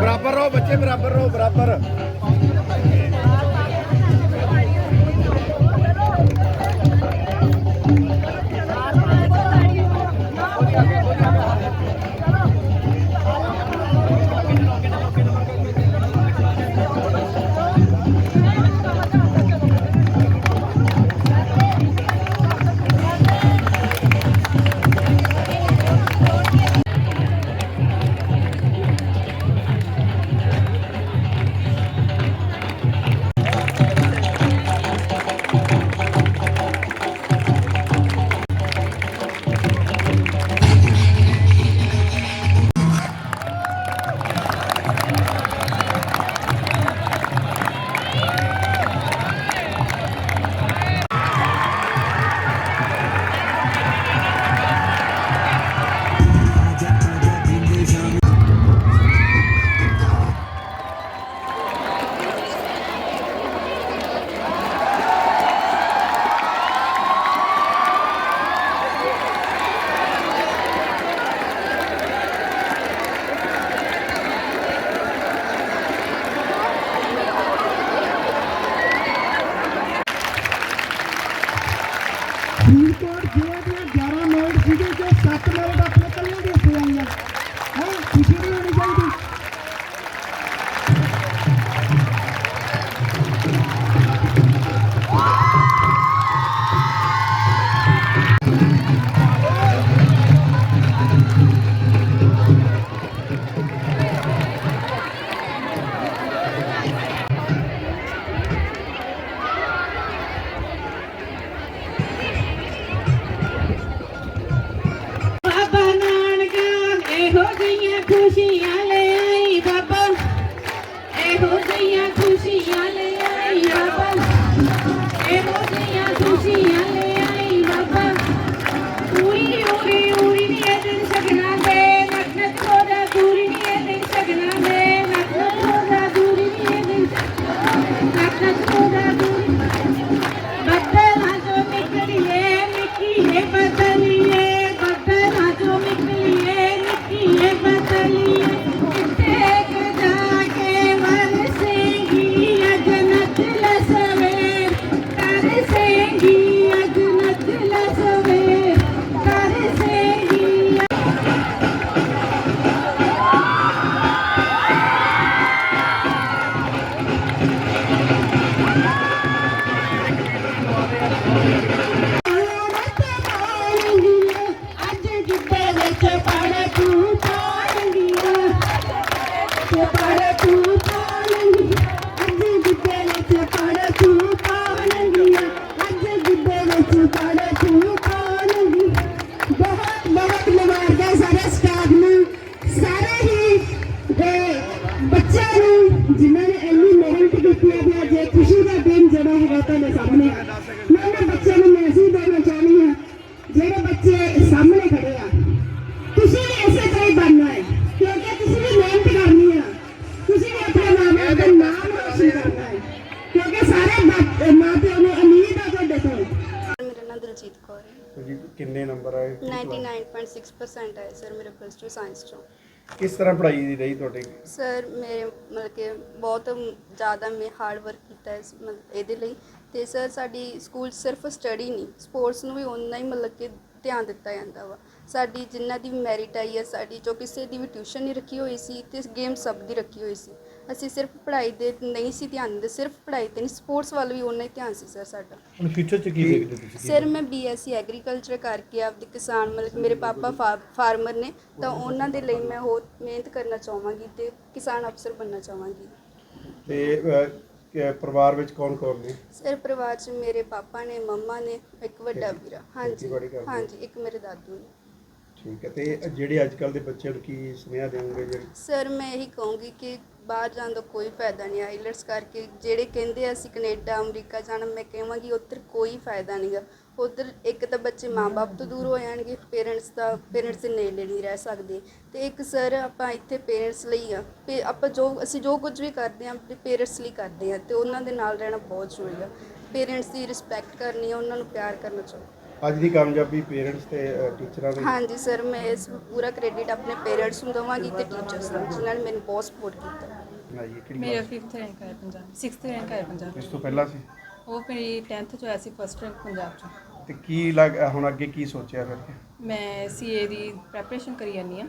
ਬਰਾਬਰ ਰਹੋ ਬੱਚੇ ਬਰਾਬਰ ਰਹੋ ਬਰਾਬਰ। ਕੌਰ ਹੈ ਜੀ ਕਿੰਨੇ ਨੰਬਰ ਆਏ 99.6% ਆਏ ਸਰ ਮੇਰੇ ਪਲੱਸ 2 ਸਾਇੰਸ ਚੋਂ। ਕਿਸ ਤਰ੍ਹਾਂ ਪੜ੍ਹਾਈ ਦੀ ਰਹੀ ਤੁਹਾਡੀ? ਸਰ ਮੇਰੇ ਮਤਲਬ ਕਿ ਬਹੁਤ ਜ਼ਿਆਦਾ ਮੈਂ ਹਾਰਡ ਵਰਕ ਕੀਤਾ ਇਸ ਮਤਲਬ ਇਹਦੇ ਲਈ। ਤੇ ਸਰ ਸਾਡੀ ਸਕੂਲ 'ਚ ਸਿਰਫ ਸਟੱਡੀ ਨਹੀਂ ਸਪੋਰਟਸ ਨੂੰ ਵੀ ਓਨਾ ਹੀ ਮਤਲਬ ਕਿ ਧਿਆਨ ਦਿੱਤਾ ਜਾਂਦਾ ਵਾ। ਸਾਡੀ ਜਿੰਨਾ ਦੀ ਮੈਰਿਟ ਆਈ ਹੈ ਸਾਡੀ ਜੋ ਕਿਸੇ ਦੀ ਵੀ ਟਿਊਸ਼ਨ ਨਹੀਂ ਰੱਖੀ ਹੋਈ ਸੀ ਤੇ ਗੇਮ ਸਭ ਦੀ ਰੱਖੀ ਹੋਈ ਸੀ। ਅਸੀਂ ਸਿਰਫ ਪੜ੍ਹਾਈ ਦੇ ਨਹੀਂ ਸੀ ਧਿਆਨ ਦਿੰਦੇ ਸਿਰਫ ਪੜ੍ਹਾਈ ਤੇ ਨਹੀਂ ਸਪੋਰਟਸ ਵੱਲ ਵੀ ਓਨਾ ਹੀ ਧਿਆਨ ਸੀ ਸਰ ਸਾਡਾ। ਹੁਣ ਫਿਊਚਰ ਚ ਕੀ ਦੇਖਦੇ ਤੁਸੀਂ? ਸਰ ਮੈਂ ਬੀਐਸਸੀ ਐਗਰੀਕਲਚਰ ਕਰਕੇ ਆਪਦੇ ਕਿਸਾਨ ਮਤਲਬ ਕਿ ਮੇਰੇ ਪਾਪਾ ਫਾਰਮਰ ਨੇ ਤਾਂ ਉਹਨਾਂ ਦੇ ਲਈ ਮੈਂ ਹੋਰ ਮਿਹਨਤ ਕਰਨਾ ਚਾਹਾਂਗੀ ਤੇ ਕਿਸਾਨ ਅਫਸਰ ਬਣਨਾ ਚਾਹਾਂਗੀ ਤੇ ਅਹ, ਕਿ ਪਰਿਵਾਰ ਵਿੱਚ ਕੌਣ ਕੌਣ ਨੇ? ਸਰ ਪਰਿਵਾਰ 'ਚ ਮੇਰੇ ਪਾਪਾ ਨੇ ਮੰਮਾ ਨੇ ਇੱਕ ਵੱਡਾ ਖੇਤੀ- ਵੀਰਾ। ਹਾਂਜੀ ਖੇਤੀਬਾੜੀ ਕਰਦੇ ਹੋ? ਹਾਂਜੀ ਇੱਕ ਮੇਰੇ ਦਾਦੂ ਨੇ। ਠੀਕ ਹੈ ਤੇ ਜਿਹੜੇ ਅੱਜ ਕੱਲ ਦੇ ਬੱਚਿਆਂ ਨੂੰ ਕੀ ਸੁਨੇਹਾ ਦੇਵੋਗੇ ਜਿਹੜੇ? ਸਰ ਮੈਂ ਇਹੀ ਕਹੂੰਗੀ ਕਿ ਬਾਹਰ ਜਾਣ ਦਾ ਕੋਈ ਫਾਇਦਾ ਨਹੀਂ ਆਈਲਟਸ ਕਰਕੇ ਜਿਹੜੇ ਕਹਿੰਦੇ ਆ ਅਸੀਂ ਕੈਨੇਡਾ, ਅਮਰੀਕਾ ਜਾਣਾ, ਮੈਂ ਕਹਾਂਗੀ ਉੱਧਰ ਕੋਈ ਫਾਇਦਾ ਨਹੀਂਗਾ ਉੱਧਰ ਇੱਕ ਤਾਂ ਬੱਚੇ ਮਾਂ-ਬਾਪ ਤੋਂ ਦੂਰ ਹੋ ਜਾਣਗੇ, ਪੇਰੈਂਟਸ ਦਾ ਪੇਰੈਂਟਸ ਦੇ ਨੇੜੇ ਨਹੀਂ ਰਹਿ ਸਕਦੇ। ਤੇ ਇੱਕ ਸਰ ਆਪਾਂ ਇੱਥੇ ਪੇਰੈਂਟਸ ਲਈ ਆ, ਤੇ ਆਪਾਂ ਜੋ, ਅਸੀਂ ਜੋ ਕੁਝ ਵੀ ਕਰਦੇ ਆ ਆਪਣੇ ਪੇਰੈਂਟਸ ਲਈ ਕਰਦੇ ਆ ਤੇ ਉਹਨਾਂ ਦੇ ਨਾਲ ਰਹਿਣਾ ਬਹੁਤ ਜ਼ਰੂਰੀ ਆ। ਪੇਰੈਂਟਸ ਦੀ ਰਿਸਪੈਕਟ ਕਰਨੀ ਆ, ਉਹਨਾਂ ਨੂੰ ਪਿਆਰ ਕਰਨਾ ਚਾਹੀਦਾ। ਅੱਜ ਦੀ ਕਾਮਯਾਬੀ ਪੇਰੈਂਟਸ ਤੇ ਟੀਚਰਾਂ ਦੀ? ਹਾਂਜੀ ਸਰ ਮੈਂ ਇਸ ਪੂਰਾ ਕ੍ਰੈਡਿਟ ਆਪਣੇ ਪੇਰੈਂਟਸ ਨੂੰ ਦਵਾਂਗੀ ਤੇ ਟੀਚਰਸ ਨੂੰ ਜਿਨ੍ਹਾਂ ਨੇ ਮੈਨੂੰ ਬਹੁਤ ਸਪੋਰਟ ਕੀਤਾ। ਆਈਏ ਕਿਹੜੀ ਮੇਰਾ class? 5th ਰੈਂਕ ਆਇਆ ਪੰਜਾਬ 6th ਰੈਂਕ ਆਇਆ ਪੰਜਾਬ। ਇਸ ਤੋਂ ਪਹਿਲਾਂ ਸੀ? ਉਹ ਮੇਰੀ 10th ਚ ਹੋਇਆ ਸੀ ਫਸਟ ਰੈਂਕ ਪੰਜਾਬ ਚ। ਤੇ ਕੀ ਲੱਗ ਹੁਣ ਅੱਗੇ ਕੀ ਸੋਚਿਆ ਫਿਰ ਮੈਂ ਸੀਏ ਦੀ ਪ੍ਰੈਪਰੇਸ਼ਨ ਕਰੀ ਜਾਂਦੀ ਆ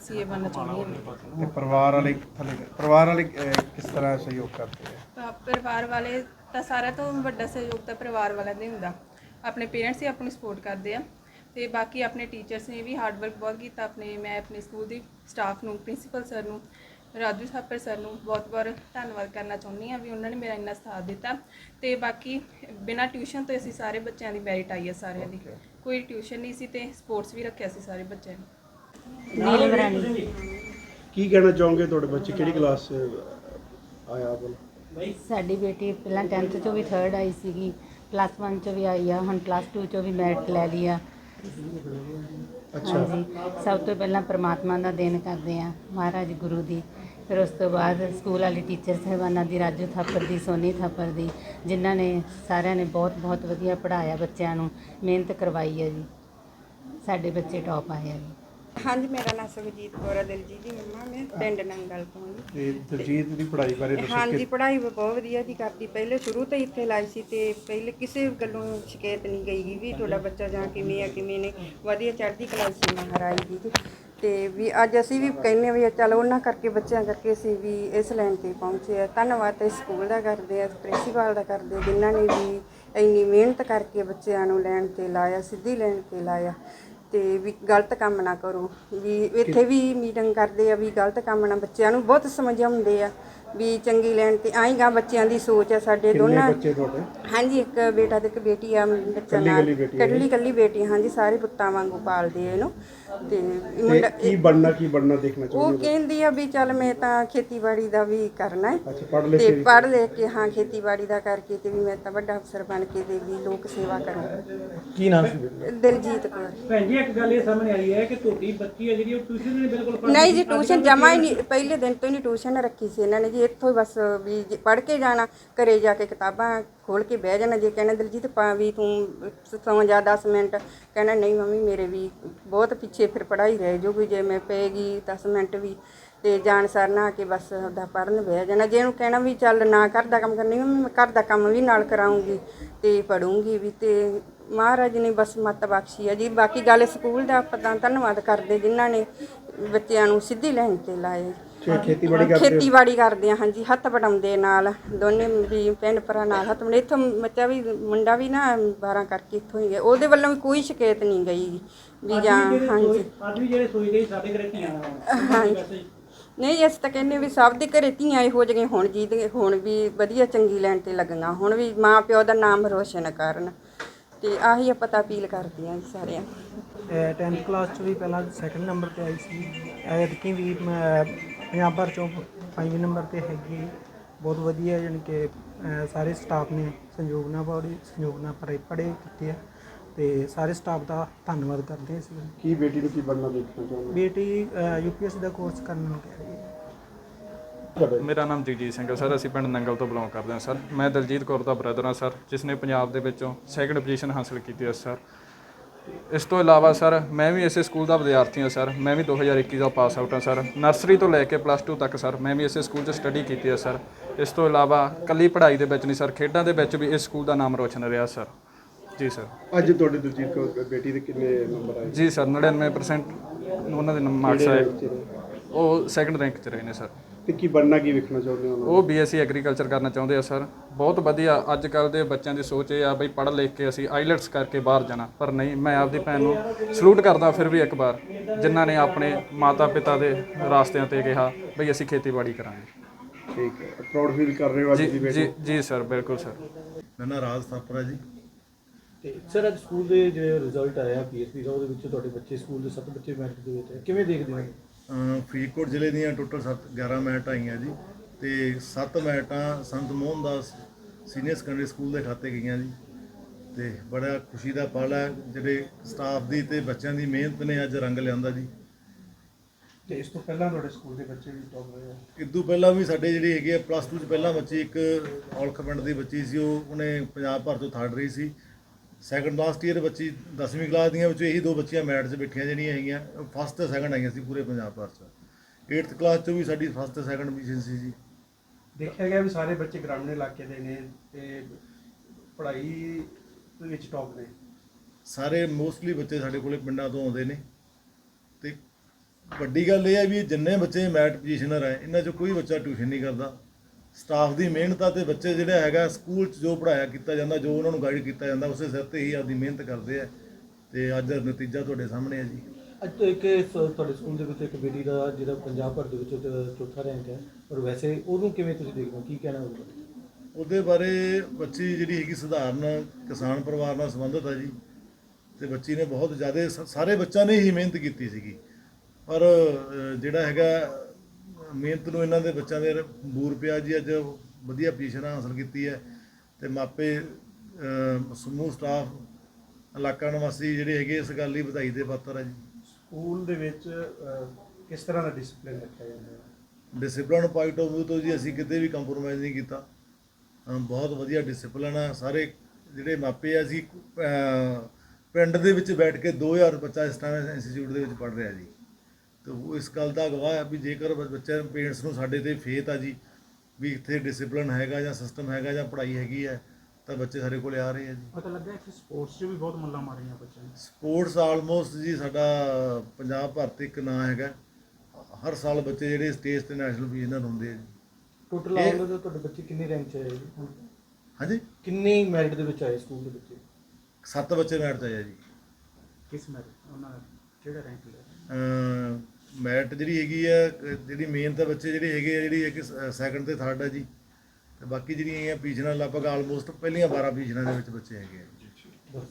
ਸੀਏ ਬਣਨਾ ਚਾਹੁੰਦੀ ਹਾਂ। ਤੇ ਪਰਿਵਾਰ ਵਾਲੇ ਥੱਲੇ ਪਰਿਵਾਰ ਵਾਲੇ ਕਿਸ ਤਰ੍ਹਾਂ ਸਹਿਯੋਗ ਕਰਦੇ ਆ? ਪਰਿਵਾਰ ਵਾਲੇ ਤਾਂ ਸਾਰਿਆਂ ਤੋਂ ਵੱਡਾ ਸਹਿਯੋਗ ਤਾਂ ਪਰਿਵਾਰ ਵਾਲਿਆਂ ਦਾ ਹੀ ਹੁੰਦਾ। ਆਪਣੇ ਪੇਰੈਂਟਸ ਹੀ ਆਪਣੀ ਸਪੋਰਟ ਕਰਦੇ ਆ ਤੇ ਬਾਕੀ ਆਪਣੇ ਟੀਚਰਸ ਨੇ ਵੀ ਹਾਰਡ ਵਰਕ ਬਹੁਤ ਕੀਤਾ ਆਪਣੇ ਮੈਂ ਆਪਣੇ ਸਕੂਲ ਦੀ ਸਟਾਫ ਨੂੰ ਪ੍ਰਿੰਸੀਪਲ ਸਰ ਨੂੰ ਰਾਜੂ ਥਾਪਰ ਸਰ ਨੂੰ ਬਹੁਤ ਬਹੁਤ ਧੰਨਵਾਦ ਕਰਨਾ ਚਾਹੁੰਦੀ ਆ ਵੀ ਉਹਨਾਂ ਨੇ ਮੇਰਾ ਇੰਨਾ ਸਾਥ ਦਿੱਤਾ ਤੇ ਬਾਕੀ ਬਿਨਾਂ ਟਿਊਸ਼ਨ ਤੋਂ ਅਸੀਂ ਸਾਰੇ ਬੱਚਿਆਂ ਦੀ ਮੈਰਿਟ ਆਈ ਹੈ ਸਾਰਿਆਂ ਦੀ। ਕੋਈ ਟਿਊਸ਼ਨ ਨਹੀਂ ਸੀ ਤੇ ਸਪੋਰਟਸ ਵੀ ਰੱਖਿਆ ਸੀ ਸਾਰੇ ਬੱਚਿਆਂ ਨੇ। ਕੀ ਕਹਿਣਾ ਚਾਹੋਗੇ ਤੁਹਾਡੇ ਬੱਚੇ? ਕਿਹੜੀ ਕਲਾਸ 'ਚ ਆਇਆ ਬੋਲ ਸਾਡੀ ਬੇਟੀ ਪਹਿਲਾਂ 10th ਚੋਂ ਵੀ 3rd ਆਈ ਸੀਗੀ। ਪਲੱਸ 1 ਚੋਂ ਵੀ ਆਈ ਆ ਹੁਣ ਪਲੱਸ 2 ਚੋਂ ਵੀ ਮੈਰਿਟ ਲੈ ਲਈ ਆ। ਅੱਛਾ। ਹਾਂਜੀ। ਸਭ ਤੋਂ ਪਹਿਲਾਂ ਪ੍ਰਮਾਤਮਾ ਦਾ ਦੇਣ ਕਰਦੇ ਆ ਮਹਾਰਾਜ ਗੁਰੂ ਦੀ। ਫਿਰ ਉਸ ਤੋਂ ਬਾਅਦ ਸਕੂਲ ਵਾਲੇ ਟੀਚਰ ਸਾਹਿਬਾਨਾਂ ਦੀ ਰਾਜੂ ਥਾਪਰ ਦੀ ਸੋਨੀ ਥਾਪਰ ਦੀ ਜਿਨ੍ਹਾਂ ਨੇ ਸਾਰਿਆਂ ਨੇ ਬਹੁਤ ਬਹੁਤ ਵਧੀਆ ਪੜ੍ਹਾਇਆ ਬੱਚਿਆਂ ਨੂੰ ਮਿਹਨਤ ਕਰਵਾਈ ਹੈ ਜੀ। ਸਾਡੇ ਬੱਚੇ ਟੌਪ ਆਏ ਆ ਜੀ। ਹਾਂਜੀ ਮੇਰਾ ਨਾਮ ਸੁਖਜੀਤ ਕੌਰ ਹੈ ਦਿਲਜੀਤ ਦੀ ਮੰਮਾ ਮੈਂ ਪਿੰਡ ਨੰਗਲ ਤੋਂ ਜੀ ਤੇ ਦਲਜੀਤ ਦੀ ਪੜ੍ਹਾਈ ਬਾਰੇ ਦੱਸੋ ਹਾਂਜੀ ਕਿ ਪੜ੍ਹਾਈ ਵੀ ਬਹੁਤ ਵਧੀਆ ਦੀ ਕਰਦੀ। ਪਹਿਲੇ ਸ਼ੁਰੂ ਤੋਂ ਹੀ ਇੱਥੇ ਲਾਈ ਸੀ ਤੇ ਪਹਿਲੇ ਕਿਸੇ ਗੱਲੋਂ ਸ਼ਿਕਾਇਤ ਨਹੀਂ ਗਈ ਗੀ ਵੀ ਤੁਹਾਡਾ ਬੱਚਾ ਜਾਂ ਕਿਵੇਂ ਆ ਕਿਵੇਂ ਨੇ ਵਧੀਆ ਚੜ੍ਹਦੀ ਕਲਾ ਸੀ ਮਹਾਰਾਜ ਦੀ ਜੀ। ਤੇ ਵੀ ਅੱਜ ਅਸੀਂ ਵੀ ਕਹਿੰਨੇ ਵੀ ਚੱਲ ਉਹਨਾਂ ਕਰਕੇ ਬੱਚਿਆਂ ਕਰਕੇ ਅਸੀਂ ਵੀ ਇਸ ਲਾਈਨ ਤੇ ਪਹੁੰਚੇ ਆ। ਧੰਨਵਾਦ ਤੇ ਸਕੂਲ ਦਾ ਕਰਦੇ ਆ ਪ੍ਰਿੰਸੀਪਲ ਦਾ ਕਰਦੇ ਆ, ਜਿਨ੍ਹਾਂ ਨੇ ਵੀ ਇੰਨੀ ਮਿਹਨਤ ਕਰਕੇ ਬੱਚਿਆਂ ਨੂੰ ਲੈਣ ਤੇ ਲਾਇਆ ਸਿੱਧੀ ਲੈਣ ਤੇ ਲਾਇਆ। ਤੇ ਵੀ ਗਲਤ ਕੰਮ ਨਾ ਕਰੋ। ਵੀ ਇੱਥੇ ਵੀ ਮੀਟਿੰਗ ਕਰਦੇ ਆ ਵੀ ਗਲਤ ਕੰਮ ਨਾ ਬੱਚਿਆਂ ਨੂੰ ਬਹੁਤ ਸਮਝਾਉਂਦੇ ਆ ਵੀ ਚੰਗੀ ਲੈਣ ਤੇ ਆਏਗਾ ਬੱਚਿਆਂ ਦੀ ਸੋਚ ਆ ਸਾਡੇ ਦੋਨਾਂ ਬੱਚੇ ਤੁਹਾਡੇ? ਹਾਂਜੀ ਇੱਕ ਬੇਟਾ ਤੇ ਇੱਕ ਬੇਟੀ ਆ ਬੱਚਾ ਨਾਲ ਕੱਲੀ ਕੱਲੀ ਬੇਟੀ ਆ, ਹਾਂਜੀ ਸਾਰੇ ਪੁੱਤਾਂ ਵਾਂਗੂ ਪਾਲਦੇ ਆ ਇਹਨੂੰ। ਤੇ ਤੇ ਮੁੰਡਾ ਕੀ ਬਣਨਾ ਕੀ ਬਣਨਾ ਦੇਖਣਾ ਉਹ ਚਾਹੁੰਦੇ ਹੋ ਕਹਿੰਦੀ ਆ ਵੀ ਚੱਲ ਮੈਂ ਤਾਂ ਖੇਤੀਬਾੜੀ ਦਾ ਵੀ ਕਰਨਾ ਹੈ ਅੱਛਾ ਪੜ੍ਹ ਤੇ ਕੇ ਪੜ੍ਹ ਲੈ ਕੇ ਹਾਂ ਖੇਤੀਬਾੜੀ ਦਾ ਕਰਕੇ ਤੇ ਵੀ ਮੈਂ ਤਾਂ ਵੱਡਾ ਅਫਸਰ ਬਣ ਕੇ ਤੇ ਵੀ ਲੋਕ ਸੇਵਾ ਕਰਾਂ ਕੀ ਨਾਮ ਸੀ? ਦਿਲਜੀਤ ਕੌਰ। ਭੈਣ ਜੀ ਇੱਕ ਗੱਲ ਇਹ ਸਾਹਮਣੇ ਆਈ ਹੈ ਕਿ ਤੁਹਾਡੀ ਬੱਚੀ ਹੈ ਜਿਹੜੀ ਉਹ ਟਿਊਸ਼ਨ ਨਹੀਂ ਬਿਲਕੁਲ ਪੜ੍ਹਦੀ ਨਹੀਂ ਜੀ ਟਿਊਸ਼ਨ ਜਮਾ ਹੀ ਨਹੀਂ। ਪਹਿਲੇ ਦਿਨ ਤੋਂ ਹੀ ਨਹੀਂ ਟਿਊਸ਼ਨ ਰੱਖੀ ਸੀ ਇਹਨਾਂ ਨੇ ਜੀ। ਇੱਥੋਂ ਹੀ ਬਸ ਵੀ ਪੜ੍ਹ ਕੇ ਜਾਣਾ ਘਰੇ ਜਾ ਕੇ ਕਿਤਾਬਾਂ ਖੋਲ ਕੇ ਬਹਿ ਜਾਣਾ ਜੇ ਕਹਿਣਾ ਦਿਲਜੀਤ ਪਾ ਵੀ ਤੂੰ ਸੌਂ ਜਾ 10 ਮਿੰਟ। ਕਹਿਣਾ ਨਹੀਂ ਮੰਮੀ, ਮੇਰੇ ਵੀ ਬਹੁਤ ਪਿੱਛੇ ਫਿਰ ਪੜ੍ਹਾਈ ਰਹਿ ਜੂਗੀ, ਜੇ ਮੈਂ ਪਏਗੀ 10 ਮਿੰਟ ਵੀ। ਤੇ ਜਾਣ ਸਰ ਨਾ ਕੇ ਬਸ ਉਹਦਾ ਪੜ੍ਹਨ ਬਹਿ ਜਾਣਾ। ਜੇ ਉਹਨੂੰ ਕਹਿਣਾ ਵੀ ਚੱਲ ਨਾ ਘਰ ਦਾ ਕੰਮ ਕਰਨੀ ਮੰਮੀ, ਮੈਂ ਘਰ ਦਾ ਕੰਮ ਵੀ ਨਾਲ ਕਰਾਉਂਗੀ ਤੇ ਪੜੂੰਗੀ ਵੀ। ਤੇ ਮਹਾਰਾਜ ਨੇ ਬਸ ਮੱਤ ਬਖਸ਼ੀ ਆ ਜੀ। ਬਾਕੀ ਗੱਲ ਸਕੂਲ ਦਾ ਆਪਾਂ ਤਾਂ ਧੰਨਵਾਦ ਕਰਦੇ ਜਿਨ੍ਹਾਂ ਨੇ ਬੱਚਿਆਂ ਨੂੰ ਸਿੱਧੀ ਲਾਈਨ ਤੇ ਲਾਏ। ਖੇ- ਖੇਤੀਬਾੜੀ ਕਰਦੇ ਹੋ? ਖੇਤੀਬਾੜੀ ਕਰਦੇ ਆ ਹਾਂਜੀ ਹੱਥ ਵਟਾਉਂਦੇ ਨਾਲ ਦੋਨੇ ਵੀ ਭੈਣ ਭਰਾ ਨਾਲ ਹੱਥ ਵਟਾਉਂਦੇ। ਇੱਥੋਂ ਬੱਚਾ ਵੀ ਮੁੰਡਾ ਵੀ ਨਾ 12 ਕਰਕੇ ਇੱਥੋਂ ਹੀ ਗਿਆ। ਉਹਦੇ ਵੱਲੋਂ ਵੀ ਕੋਈ ਸ਼ਿਕਾਇਤ ਨਹੀਂ ਗਈ ਵੀ ਜਾਂ ਹਾਂਜੀ। ਅੱਜ ਵੀ ਜਿਹੜੇ ਸੋਚਦੇ ਸੀ ਸਾਡੇ ਘਰੇ ਧੀਆਂ ਹਾਂਜੀ। ਨਹੀਂ ਅਸੀਂ ਤਾਂ ਕਹਿੰਦੇ ਵੀ ਸਭ ਦੇ ਘਰੇ ਧੀਆਂ ਇਹੋ ਜਿਹੀਆਂ ਹੁਣ ਜੀ ਤੇ ਹੁਣ ਵੀ ਵਧੀਆ ਚੰਗੀ ਲੈਣ ਤੇ ਲੱਗੀਆਂ ਹੁਣ ਵੀ ਮਾਂ ਪਿਓ ਦਾ ਨਾਮ ਰੋਸ਼ਨ ਕਰਨ। ਤੇ ਆਹੀ ਆਪਾਂ ਤਾਂ ਅਪੀਲ ਕਰਦੇ ਹਾਂ ਜੀ ਸਾਰਿਆਂ ਨੂੰ। 10th ਕਲਾਸ ਚ ਵੀ ਪਹਿਲਾਂ ਸੈਕੰਡ ਨੰਬਰ ਤੇ ਆਈ ਸੀ। ਐਤਕੀ ਵੀ ਮੈਂ ਪੰਜਾਬ ਭਰ ਚੋਂ 5 ਨੰਬਰ ਤੇ ਹੈਗੀ ਬਹੁਤ ਵਧੀਆ ਯਾਨੀ ਕਿ ਸਾਰੇ ਸਟਾਫ ਨੇ ਸੰਯੋਗ ਨਾਲ ਪੜ੍ਹੇ ਸੰਯੋਗ ਨਾਲ ਪੜ੍ਹੇ ਪੜ੍ਹੇ ਕੀਤੇ ਆ ਤੇ ਸਾਰੇ ਸਟਾਫ ਦਾ ਧੰਨਵਾਦ ਕਰਦੇ ਹਾਂ ਅਸੀਂ ਕੀ ਬੇਟੀ ਨੂੰ ਕੀ ਬਣਨਾ ਦੇਖਣਾ ਚਾਹੁੰਦੇ ਬੇਟੀ ਯੂਪੀਐਸਸੀ ਦਾ ਕੋਰਸ ਕਰਨ ਨੂੰ ਕਹਿ ਰਹੀ ਹੈ ਮੇਰਾ ਨਾਮ ਜਗਜੀਤ ਸਿੰਘ ਹੈ ਸਰ ਅਸੀਂ ਪਿੰਡ ਨੰਗਲ ਤੋਂ ਬਿਲੋਂਗ ਕਰਦੇ ਹਾਂ ਸਰ। ਮੈਂ ਦਲਜੀਤ ਕੌਰ ਦਾ ਬ੍ਰਦਰ ਹਾਂ ਸਰ ਜਿਸ ਨੇ ਪੰਜਾਬ ਦੇ ਵਿੱਚੋਂ ਸੈਕੰਡ ਪੋਜੀਸ਼ਨ ਹਾਸਲ ਕੀਤੀ ਹੈ ਸਰ। ਇਸ ਤੋਂ ਇਲਾਵਾ ਸਰ ਮੈਂ ਵੀ ਇਸੇ ਸਕੂਲ ਦਾ ਵਿਦਿਆਰਥੀ ਹਾਂ ਸਰ। ਮੈਂ ਵੀ 2021 ਦਾ ਪਾਸ ਆਊਟ ਹਾਂ ਸਰ। ਨਰਸਰੀ ਤੋਂ ਲੈ ਕੇ ਪਲੱਸ 2 ਤੱਕ ਸਰ ਮੈਂ ਵੀ ਇਸੇ ਸਕੂਲ 'ਚ ਸਟੱਡੀ ਕੀਤੀ ਹੈ ਸਰ। ਇਸ ਤੋਂ ਇਲਾਵਾ ਕੱਲੀ ਪੜ੍ਹਾਈ ਦੇ ਵਿੱਚ ਨਹੀਂ ਸਰ ਖੇਡਾਂ ਦੇ ਵਿੱਚ ਵੀ ਇਸ ਸਕੂਲ ਦਾ ਨਾਮ ਰੋਸ਼ਨ ਰਿਹਾ ਸਰ। ਜੀ ਸਰ। ਅੱਜ ਤੁਹਾਡੀ ਦੂਜੀ ਕ- ਬੇਟੀ ਦੇ ਕਿੰਨੇ ਨੰਬਰ ਆਏ? ਜੀ ਸਰ 99% ਉਹਨਾਂ ਦੇ ਮਾਰਕਸ ਆਏ। ਉਹ ਸੈਕੰਡ ਰੈਂਕ 'ਚ ਰਹੇ ਨੇ ਸਰ। ਤੇ ਕੀ ਬਣਨਾ ਕੀ ਵੇਖਣਾ ਚਾਹੁੰਦੇ ਹੋ ਉਹ ਬੀਐਸਸੀ ਐਗਰੀਕਲਚਰ ਕਰਨਾ ਚਾਹੁੰਦੇ ਆ ਸਰ ਬਹੁਤ ਵਧੀਆ। ਅੱਜ ਕੱਲ ਦੇ ਬੱਚਿਆਂ ਦੀ ਸੋਚ ਇਹ ਆ ਬਈ ਪੜ੍ਹ ਲਿਖ ਕੇ ਅਸੀਂ ਆਈਲੈਟਸ ਕਰਕੇ ਬਾਹਰ ਜਾਣਾ। ਪਰ ਨਹੀਂ ਮੈਂ ਆਪਦੀ ਭੈਣ ਨੂੰ ਸਲੂਟ ਕਰਦਾ ਫਿਰ ਵੀ ਇੱਕ ਵਾਰ ਜਿਨ੍ਹਾਂ ਨੇ ਆਪਣੇ ਮਾਤਾ ਪਿਤਾ ਦੇ ਰਾਸਤਿਆਂ ਤੇ ਕਿਹਾ ਬਈ ਅਸੀਂ ਖੇਤੀਬਾੜੀ ਕਰਾਂਗੇ। ਠੀਕ ਹੈ। ਪ੍ਰਾਊਡ ਫੀਲ ਕਰ ਰਹੇ ਹੋ ਅੱਜ ਦੀ ਬੇਟੀ? ਜੀ ਜੀ ਸਰ ਬਿਲਕੁਲ ਸਰ ਮੈਂ ਨਾ ਰਾਜ ਥਾਪਰਾ ਜੀ। ਤੇ ਸਰ ਅੱਜ ਸਕੂਲ ਦੇ ਜਿਹੜੇ ਰਿਜ਼ਲਟ ਆਇਆ ਪੀਐਸਪੀ ਦਾ ਉਹਦੇ ਵਿੱਚ ਤੁਹਾਡੇ ਬੱਚੇ ਸਕੂਲ ਦੇ ਸੱਤ ਬੱਚੇ ਮੈਰਿਟ ਦੇ ਵਿੱਚ ਕਿਵੇਂ ਦੇਖਦੇ ਹੋ? ਫਰੀਦਕੋਟ ਜ਼ਿਲ੍ਹੇ ਦੀਆਂ ਟੋਟਲ 7 11 ਮੈਟ ਆਈਆਂ ਜੀ ਤੇ 7 ਮੈਟਾਂ Sant Mohan Das senior secondary school ਦੇ ਖਾਤੇ ਗਈਆਂ ਜੀ। ਤੇ ਬੜਾ ਖੁਸ਼ੀ ਦਾ ਪਲ ਹੈ ਜਿਹੜੇ ਸਟਾਫ ਦੀ ਤੇ ਬੱਚਿਆਂ ਦੀ ਮਿਹਨਤ ਨੇ ਅੱਜ ਰੰਗ ਲਿਆਂਦਾ ਜੀ। ਤੇ ਇਸ ਤੋਂ ਪਹਿਲਾਂ ਤੁਹਾਡੇ ਸਕੂਲ ਦੇ ਬੱਚੇ ਵੀ ਟੌਪ ਰਹੇ ਆ? ਇਦੋਂ ਪਹਿਲਾਂ ਵੀ ਸਾਡੇ ਜਿਹੜੀ ਹੈਗੀ ਆ ਪਲੱਸ 2 ਚ ਪਹਿਲਾਂ ਬੱਚੀ ਇੱਕ ਔਲਖ ਪਿੰਡ ਦੀ ਬੱਚੀ ਸੀ ਉਹ ਉਹਨੇ ਪੰਜਾਬ ਭਰ ਤੋਂ ਥਰਡ ਰਹੀ ਸੀ। ਸੈਕੰਡ ਲਾਸਟ ਈਅਰ ਬੱਚੀ 10ਵੀਂ ਕਲਾਸ ਦੀਆਂ ਵਿੱਚੋਂ ਇਹੀ ਦੋ ਬੱਚੀਆਂ ਮੈਟ 'ਚ ਬੈਠੀਆਂ ਜਿਹੜੀਆਂ ਹੈਗੀਆਂ ਫਸਟ ਤੇ ਸੈਕੰਡ ਆਈਆਂ ਸੀ ਪੂਰੇ ਪੰਜਾਬ ਭਰ 'ਚ। 8th ਕਲਾਸ 'ਚੋਂ ਵੀ ਸਾਡੀ ਫਸਟ ਤੇ ਸੈਕੰਡ ਪੋਜੀਸ਼ਨ ਸੀ। ਜੀ ਦੇਖਿਆ ਗਿਆ ਵੀ ਸਾਰੇ ਬੱਚੇ ਗ੍ਰਾਮੀਣ ਇਲਾਕੇ ਦੇ ਨੇ ਤੇ ਪੜ੍ਹਾਈ ਦੇ ਵਿੱਚ ਟੌਪ ਨੇ। ਸਾਰੇ ਮੋਸਟਲੀ ਬੱਚੇ ਸਾਡੇ ਕੋਲੇ ਪਿੰਡਾਂ ਤੋਂ ਆਉਂਦੇ ਨੇ। ਤੇ ਵੱਡੀ ਗੱਲ ਇਹ ਹੈ ਵੀ ਜਿੰਨੇ ਬੱਚੇ ਮੈਟ ਪੋਜੀਸ਼ਨਰ ਹੈ ਇਹਨਾਂ 'ਚੋਂ ਕੋਈ ਬੱਚਾ ਟਿਊਸ਼ਨ ਨਹੀਂ ਕਰਦਾ। ਸਟਾਫ ਦੀ ਮਿਹਨਤ ਆ ਤੇ ਬੱਚੇ ਜਿਹੜਾ ਹੈਗਾ ਸਕੂਲ 'ਚ ਜੋ ਪੜਾਇਆ ਕੀਤਾ ਜਾਂਦਾ ਜੋ ਉਹਨਾਂ ਨੂੰ ਗਾਈਡ ਕੀਤਾ ਜਾਂਦਾ ਉਸੇ ਸਿਰ ਤੇ ਹੀ ਆਪਦੀ ਮਿਹਨਤ ਕਰਦੇ ਆ। ਤੇ ਅੱਜ ਨਤੀਜਾ ਤੁਹਾਡੇ ਸਾਹਮਣੇ ਹੈ ਜੀ। ਅੱਜ ਤੋਂ ਇੱਕ ਤੁਹਾਡੇ ਸਕੂਲ ਦੇ ਵਿੱਚ ਇੱਕ ਬੇਟੀ ਦਾ ਜਿਹੜਾ ਪੰਜਾਬ ਭਰ ਦੇ ਵਿੱਚ ਉਹਦਾ ਚੌਥਾ ਰੈਂਕ ਹੈ। ਔਰ ਵੈਸੇ ਉਹਨੂੰ ਕਿਵੇਂ ਤੁਸੀਂ ਦੇਖਦੇ ਹੋ? ਕੀ ਕਹਿਣਾ ਉਹਦਾ ਉਹਦੇ ਬਾਰੇ ਬੱਚੀ ਜਿਹੜੀ ਹੈਗੀ ਸਧਾਰਨ ਕਿਸਾਨ ਪਰਿਵਾਰ ਨਾਲ ਸੰਬੰਧਿਤ ਹੈ ਜੀ। ਤੇ ਬੱਚੀ ਨੇ ਬਹੁਤ ਜ਼ਿਆਦਾ ਸਾਰੇ ਬੱਚਿਆਂ ਨੇ ਹੀ ਮਿਹਨਤ ਕੀਤੀ ਸੀਗੀ। ਪਰ ਜਿਹੜਾ ਹੈਗਾ ਮਿਹਨਤ ਨੂੰ ਇਹਨਾਂ ਦੇ ਬੱਚਿਆਂ ਦੇ ਬੂਰ ਪਿਆ ਜੀ ਅੱਜ ਵਧੀਆ ਪੋਜੀਸ਼ਨ ਹਾਸਲ ਕੀਤੀ ਹੈ ਤੇ ਮਾਪੇ ਸਮੂਹ ਸਟਾਫ ਇਲਾਕਾ ਨਿਵਾਸੀ ਜਿਹੜੇ ਹੈਗੇ ਇਸ ਗੱਲ ਲਈ ਵਧਾਈ ਦੇ ਪਾਤਰ ਹੈ ਜੀ। ਸਕੂਲ ਦੇ ਵਿੱਚ ਕਿਸ ਤਰ੍ਹਾਂ ਦਾ ਡਿਸਪਲਿਨ ਰੱਖਿਆ ਜਾਂਦਾ ਹੈ? ਡਿਸਪਲਿਨ ਪੁਆਇੰਟ ਆਫ View ਤੋਂ ਜੀ ਅਸੀਂ ਕਿਤੇ ਵੀ ਕੰਪਰੋਮਾਈਜ਼ ਨਹੀਂ ਕੀਤਾ। ਬਹੁਤ ਵਧੀਆ ਡਿਸਪਲਿਨ ਆ। ਸਾਰੇ ਜਿਹੜੇ ਮਾਪੇ ਆ ਅਸੀਂ ਪਿੰਡ ਦੇ ਵਿੱਚ ਬੈਠ ਕੇ 2000 ਬੱਚਾ ਇਸ ਟਾਈਮ ਇੰਸਟੀਚਿਊਟ ਦੇ ਵਿੱਚ ਪੜ ਰਿਹਾ ਜੀ। ਤੇ ਉਹ ਇਸ ਗੱਲ ਦਾ ਗਵਾਹ ਹੈ ਵੀ ਜੇਕਰ ਬੱਚਿਆਂ ਪੇਰੈਂਟਸ ਨੂੰ ਸਾਡੇ ਤੇ ਫੇਥ ਆ ਜੀ ਵੀ ਇੱਥੇ ਡਿਸਪਲਿਨ ਹੈਗਾ ਜਾਂ ਸਿਸਟਮ ਹੈਗਾ ਜਾਂ ਪੜ੍ਹਾਈ ਹੈਗੀ ਹੈ ਤਾਂ ਬੱਚੇ ਸਾਡੇ ਕੋਲੇ ਆ ਰਹੇ ਆ ਜੀ। ਪਤਾ ਲੱਗਾ ਕਿ ਸਪੋਰਟਸ 'ਚ ਵੀ ਬਹੁਤ ਮੱਲਾਂ ਮਾਰੀਆਂ ਬੱਚਿਆਂ ਨੇ। ਸਪੋਰਟਸ ਆਲਮੋਸਟ ਜੀ ਸਾਡਾ ਪੰਜਾਬ ਭਰ ਤੇ ਇੱਕ ਨਾਂ ਹੈਗਾ। ਹਰ ਸਾਲ ਬੱਚੇ ਜਿਹੜੇ ਸਟੇਜ ਤੇ ਨੈਸ਼ਨਲ ਪੋਜੀਸ਼ਨਰ ਹੁੰਦੇ ਆ ਜੀ। ਟੋਟਲ ਇਹ- ਆਲ ਦੇ ਤੁਹਾਡੇ ਬੱਚੇ ਕਿੰਨੇ ਰੈਂਕ 'ਚ ਆਏ ਜੀ ਹੁਣ? ਹਾਂਜੀ? ਕਿੰਨੇ ਮੈਰਿਟ ਦੇ ਵਿੱਚ ਆਏ ਸਕੂਲ ਦੇ ਬੱਚੇ? ਸੱਤ ਬੱਚੇ ਮੈਟ 'ਚ ਆਏ ਆ ਜੀ। ਕਿਸ ਮੈਰਿਟ ਉਹਨਾਂ ਦਾ ਕਿਹੜਾ ਰੈਂਕ ਲਿਆ? ਅਮ ਮੈਰਿਟ ਜਿਹੜੀ ਹੈਗੀ ਆ ਜਿਹੜੀ ਮੇਨ ਤਾਂ ਬੱਚੇ ਜਿਹੜੇ ਹੈਗੇ ਆ ਜਿਹੜੀ ਇੱਕ ਸੈਕੰਡ ਤੇ ਥਰਡ ਆ ਜੀ। ਤੇ ਬਾਕੀ ਜਿਹੜੀਆਂ ਹੈਗੀਆਂ ਪੋਜੀਸ਼ਨਾਂ ਲਗਭਗ ਆਲਮੋਸਟ ਪਹਿਲੀਆਂ 12 ਪੋਜੀਸ਼ਨਾਂ ਦੇ ਵਿੱਚ ਬੱਚੇ ਹੈਗੇ ਆ। ਬਸ।